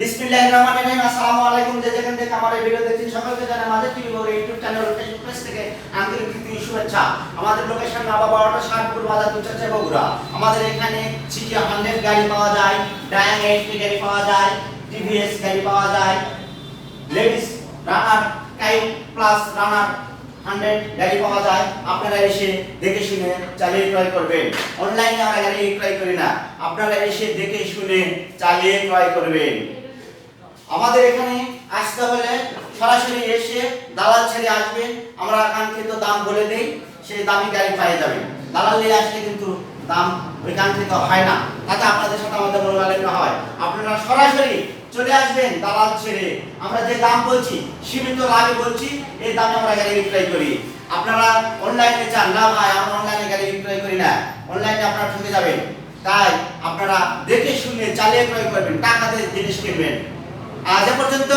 বিসমিল্লাহির আমাদের এখানে সিটি হান্ড্রেড গাড়ি পাওয়া যায় গাড়ি পাওয়া যায় টিভিএস গাড়ি পাওয়া যায় ladies runner Kite plus runner hundred গাড়ি পাওয়া যায়। আপনারা এসে দেখে শুনে চালিয়ে করবেন। অনলাইনে আমরা করি না। আপনারা এসে দেখে শুনে চালিয়ে ক্রয় করবেন। আমাদের এখানে আসতে হলে সরাসরি এসে দালাল ছেড়ে আসবেন আমরা কাঙ্ক্ষিত দাম বলে দেই, সেই দামি গাড়ি পেয়ে যাবেন দালাল নিয়ে আসলে কিন্তু দাম ওই কাঙ্ক্ষিত হয় না। তাতে আপনাদের সাথে আমাদের মনোমালিন্য হয়। আপনারা সরাসরি চলে আসবেন দালাল ছেড়ে। আমরা যে দাম বলছি, সীমিত লাভে বলছি, এই দামে আমরা গাড়ি বিক্রয় করি। আপনারা অনলাইনে চান, না ভাই, আমরা অনলাইনে গাড়ি বিক্রয় করি না। অনলাইনে আপনারা ঠকে যাবেন। তাই আপনারা দেখে শুনে, চালিয়ে ক্রয় করবেন, টাকা দিয়ে জিনিস কিনবেন। आजपर्यंत